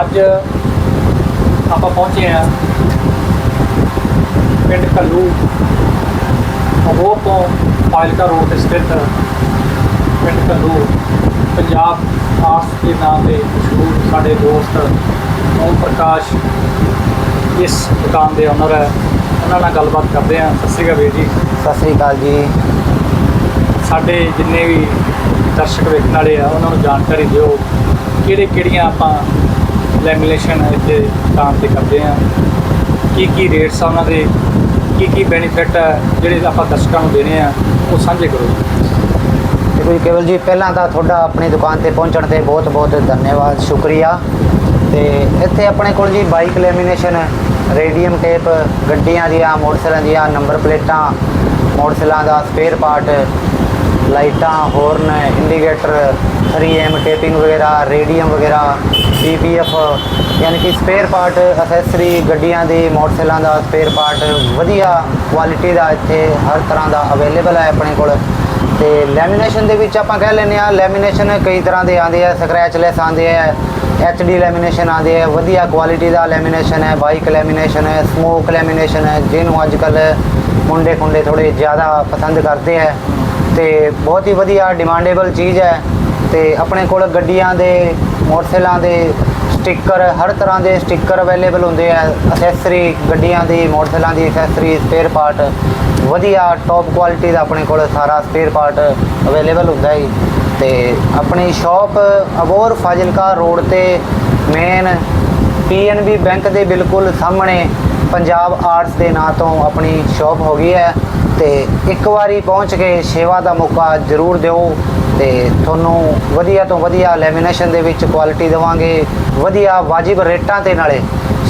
ਅੱਜ ਆਪਾਂ ਪਹੁੰਚੇ ਆ ਪਿੰਡ ਕੱਲੂ ਅਬੋਰ ਤੋਂ ਫਾਜ਼ਿਲਕਾ ਰੋਡ ਤੇ ਸਥਿਤ ਪਿੰਡ ਕੱਲੂ ਪੰਜਾਬ ਆਰਟਸ ਦੇ ਨਾਮ ਦੇ ਮਸ਼ਹੂਰ ਸਾਡੇ ਦੋਸਤ ਓਮ ਪ੍ਰਕਾਸ਼ ਇਸ ਦੁਕਾਨ ਦੇ ਓਨਰ ਹੈ। ਉਹਨਾਂ ਨਾਲ ਗੱਲਬਾਤ ਕਰਦੇ ਆ ਸਤਿ ਸ਼੍ਰੀ ਅਕਾਲ ਵੀਰ ਜੀ। ਸਤਿ ਸ੍ਰੀ ਅਕਾਲ ਜੀ। ਸਾਡੇ ਜਿੰਨੇ ਵੀ ਦਰਸ਼ਕ ਵੇਖਣ ਵਾਲੇ ਆ ਉਹਨਾਂ ਨੂੰ ਜਾਣਕਾਰੀ ਦਿਓ। ਕਿਹੜੇ ਕਿਹੜੀਆਂ ਆਪਾਂ ਲੈਮੀਨੇਸ਼ਨ ਇੱਥੇ ਦੁਕਾਨ ਤੇ ਕਰਦੇ ਆ ਕੀ ਕੀ ਰੇਟਸ ਆ ਉਹਨਾਂ ਦੇ, ਕੀ ਕੀ ਬੈਨੀਫਿਟ ਆ ਜਿਹੜੇ ਆਪਾਂ ਦਰਸ਼ਕਾਂ ਨੂੰ ਦੇਣੇ ਆ, ਉਹ ਸਾਂਝੇ ਕਰੋ। ਦੇਖੋ ਜੀ ਕੇਵਲ ਜੀ, ਪਹਿਲਾਂ ਤਾਂ ਤੁਹਾਡਾ ਆਪਣੀ ਦੁਕਾਨ ਤੇ ਪਹੁੰਚਣ ਤੇ ਬਹੁਤ ਬਹੁਤ ਧੰਨਵਾਦ, ਸ਼ੁਕਰੀਆ। ਤੇ ਇੱਥੇ ਆਪਣੇ ਕੋਲ ਜੀ ਬਾਈਕ ਲੈਮੀਨੇਸ਼ਨ ਰੇਡੀਅਮ ਟੇਪ ਗੱਡੀਆਂ ਦੀਆਂ, ਮੋਟਰਸਾਈਕਲਾਂ ਦੀਆਂ ਨੰਬਰ ਪਲੇਟਾਂ ਮੋਟਰਸਾਈਕਲਾਂ ਦਾ ਸਪੇਅਰ ਪਾਰਟ ਲਾਈਟਾਂ ਹੋਰਨ ਇੰਡੀਕੇਟਰ 3M ਟੇਪਿੰਗ ਵਗੈਰਾ ਰੇਡੀਅਮ ਵਗੈਰਾ ਪੀਪੀਐਫ ਯਾਨੀ ਕਿ ਸਪੇਅਰ ਪਾਰਟ ਅਸੈਸਰੀ ਗੱਡੀਆਂ ਦੀ ਮੋਟਰਸਾਈਕਲਾਂ ਦਾ ਸਪੇਅਰ ਪਾਰਟ ਵਧੀਆ ਕੁਆਲਿਟੀ ਦਾ ਇੱਥੇ ਹਰ ਤਰ੍ਹਾਂ ਦਾ ਅਵੇਲੇਬਲ ਹੈ ਆਪਣੇ ਕੋਲ। ਤੇ ਲੈਮੀਨੇਸ਼ਨ ਦੇ ਵਿੱਚ ਆਪਾਂ ਕਹਿ ਲੈਂਦੇ ਆ ਲੈਮੀਨੇਸ਼ਨ ਕਈ ਤਰ੍ਹਾਂ ਦੇ ਆਉਂਦੇ ਆ ਸਕ੍ਰੈਚਲੈਸ ਆਉਂਦੇ ਆ ਐਚਡੀ ਲੈਮੀਨੇਸ਼ਨ ਆਉਂਦੇ ਆ, ਵਧੀਆ ਕੁਆਲਿਟੀ ਦਾ ਲੈਮੀਨੇਸ਼ਨ ਹੈ ਬਾਈਕ ਲੈਮੀਨੇਸ਼ਨ ਹੈ ਸਮੋਕ ਲੈਮੀਨੇਸ਼ਨ ਹੈ, ਜਿਹਨੂੰ ਅੱਜ ਕੱਲ ਮੁੰਡੇ ਖੁੰਡੇ ਥੋੜੇ ਜ਼ਿਆਦਾ ਪਸੰਦ ਕਰਦੇ ਆ। ਤੇ ਬਹੁਤ ਹੀ ਵਧੀਆ ਡਿਮਾਂਡੇਬਲ ਚੀਜ਼ ਹੈ। ਤੇ ਆਪਣੇ ਕੋਲ ਗੱਡੀਆਂ ਦੇ, ਮੋਟਰਸਾਈਕਲਾਂ ਦੇ ਸਟicker ਹਰ ਤਰ੍ਹਾਂ ਦੇ ਸਟicker ਅਵੇਲੇਬਲ ਹੁੰਦੇ ਆ। ਅਸੈਸਰੀ ਗੱਡੀਆਂ ਦੀ, ਮੋਟਰਸਾਈਕਲਾਂ ਦੀ ਅਸੈਸਰੀ ਸਪੇਅਰ ਪਾਰਟ ਵਧੀਆ ਟੌਪ ਕੁਆਲਿਟੀ ਦਾ ਆਪਣੇ ਕੋਲ ਸਾਰਾ ਸਪੇਅਰ ਪਾਰਟ ਅਵੇਲੇਬਲ ਹੁੰਦਾ ਹੈ ਤੇ ਆਪਣੀ ਸ਼ਾਪ ਅਬੋਰ ਫਾਜ਼ਿਲਕਾ ਰੋਡ ਤੇ ਮੇਨ ਪੀਐਨਬੀ ਬੈਂਕ ਦੇ ਬਿਲਕੁਲ ਸਾਹਮਣੇ ਪੰਜਾਬ ਆਰਟਸ ਦੇ ਨਾਂ ਤੋਂ ਆਪਣੀ ਸ਼ਾਪ ਹੋ ਗਈ ਹੈ ਤੇ ਇੱਕ ਵਾਰੀ ਪਹੁੰਚ ਕੇ ਸੇਵਾ ਦਾ ਮੌਕਾ ਜ਼ਰੂਰ ਦਿਓ ਤੇ ਤੁਹਾਨੂੰ ਵਧੀਆ ਤੋਂ ਵਧੀਆ ਲੈਮੀਨੇਸ਼ਨ ਦੇ ਵਿੱਚ ਕੁਆਲਿਟੀ ਦੇਵਾਂਗੇ, ਵਧੀਆ ਵਾਜਿਬ ਰੇਟਾਂ ਤੇ ਨਾਲੇ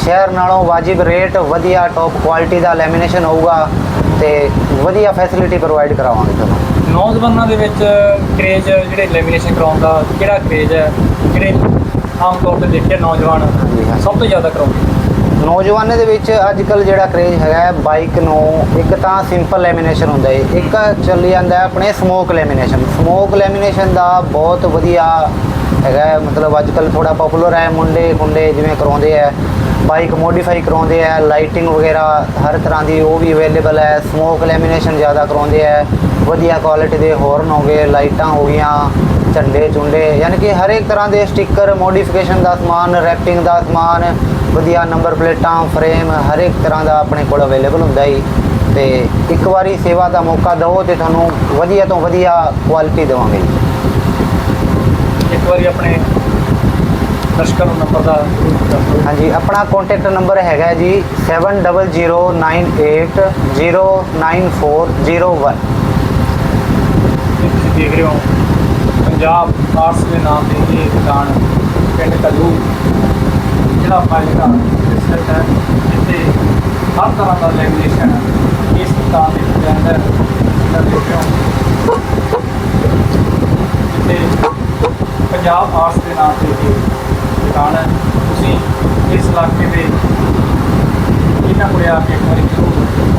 ਸ਼ਹਿਰ ਨਾਲੋਂ ਵਾਜਿਬ ਰੇਟ, ਵਧੀਆ ਟੌਪ ਕੁਆਲਿਟੀ ਦਾ ਲੈਮੀਨੇਸ਼ਨ ਹੋਊਗਾ ਤੇ ਵਧੀਆ ਫੈਸਿਲਿਟੀ ਪ੍ਰੋਵਾਈਡ ਕਰਾਵਾਂਗੇ ਤੁਹਾਨੂੰ। ਨੌਜਵਾਨਾਂ ਦੇ ਵਿੱਚ ਕਰੇਜ ਜਿਹੜੇ ਲੈਮੀਨੇਸ਼ਨ ਕਰਾਉਣ ਦਾ ਕਿਹੜਾ ਕਰੇਜ ਹੈ? ਜਿਹੜੇ ਆਮ ਤੌਰ ਤੇ ਦੇਖਿਆ ਨੌਜਵਾਨ। ਸਭ ਤੋਂ ਜ਼ਿਆਦਾ ਕਰਾਉਂਦੇ ਨੌਜਵਾਨਾਂ ਦੇ ਵਿੱਚ ਅੱਜ ਕੱਲ ਜਿਹੜਾ ਕ੍ਰੇਜ਼ ਹੈਗਾ ਬਾਈਕ ਨੂੰ ਇੱਕ ਤਾਂ ਸਿੰਪਲ ਲੈਮੀਨੇਸ਼ਨ ਹੁੰਦਾ ਹੈ ਇੱਕ ਚੱਲੀ ਜਾਂਦਾ ਆਪਣੇ ਸਮੋਕ ਲੈਮੀਨੇਸ਼ਨ ਸਮੋਕ ਲੈਮੀਨੇਸ਼ਨ ਦਾ ਬਹੁਤ ਵਧੀਆ ਹੈਗਾ ਮਤਲਬ ਅੱਜ ਕੱਲ ਥੋੜਾ ਪਪੂਲਰ ਹੈ ਮੁੰਡੇ ਖੁੰਡੇ ਜਿਵੇਂ ਕਰਾਉਂਦੇ ਆ ਬਾਈਕ ਮੋਡੀਫਾਈ ਕਰਾਉਂਦੇ ਆ ਲਾਈਟਿੰਗ ਵਗੈਰਾ ਹਰ ਤਰ੍ਹਾਂ ਦੀ ਉਹ ਵੀ ਅਵੇਲੇਬਲ ਹੈ ਸਮੋਕ ਲੈਮੀਨੇਸ਼ਨ ਜ਼ਿਆਦਾ ਕਰਾਉਂਦੇ ਆ ਵਧੀਆ ਕੁਆਲਿਟੀ ਦੇ ਹੌਰਨ ਹੋ ਗਏ ਲਾਈਟਾਂ ਹੋ ਗਈਆਂ ਝੰਡੇ ਚੁੰਡੇ ਯਾਨੀ ਕਿ ਹਰ ਇੱਕ ਤਰ੍ਹਾਂ ਦੇ ਸਟicker ਮੋਡੀਫਿਕੇਸ਼ਨ ਦਾ ਸਮਾਨ ਰੈਪਿੰਗ ਦਾ ਸਮਾਨ ਵਧੀਆ ਨੰਬਰ ਪਲੇਟਾਂ ਫਰੇਮ ਹਰ ਇੱਕ ਤਰ੍ਹਾਂ ਦਾ ਆਪਣੇ ਕੋਲ ਅਵੇਲੇਬਲ ਹੁੰਦਾ ਹੈ ਤੇ ਇੱਕ ਵਾਰੀ ਸੇਵਾ ਦਾ ਮੌਕਾ ਦਿਓ ਤੇ ਤੁਹਾਨੂੰ ਵਧੀਆ ਤੋਂ ਵਧੀਆ ਕੁਆਲਿਟੀ ਦੇਵਾਂਗੇ। ਇੱਕ ਵਾਰੀ ਆਪਣੇ ਦਰਸ਼ਕਾਂ ਨੂੰ ਨੰਬਰ ਦਾ ਹਾਂਜੀ ਆਪਣਾ ਕੰਟੈਕਟ ਨੰਬਰ ਹੈਗਾ ਜੀ 7009809401 ਇਹ ਤੁਸੀਂ ਦੇਖ ਰਹੇ ਹੋ ਪੰਜਾਬ ਆਰਟਸ ਦੇ ਨਾਮ ਤੇ ਇਹ ਦੁਕਾਨ ਪਿੰਡ ਕੱਲੂ ਜਿਹੜਾ ਫਾਜ਼ਿਲਕਾ ਸਥਿਤ ਹੈ, ਜਿੱਥੇ ਹਰ ਤਰ੍ਹਾਂ ਦਾ ਲੈਮੀਨੇਸ਼ਨ ਇਸ ਦੁਕਾਨ ਦੇ ਅੰਦਰ ਜਿਹੜਾ ਦੇਖ ਰਹੇ ਜਿੱਥੇ ਪੰਜਾਬ ਆਰਟਸ ਦੇ ਨਾਮ ਤੇ ਇਹ ਦੁਕਾਨ ਹੈ। ਤੁਸੀਂ ਇਸ ਇਲਾਕੇ ਦੇ ਇਹਨਾਂ ਕੋਲ ਆ ਕੇ ਇੱਕ ਵਾਰੀ ਜ਼ਰੂਰ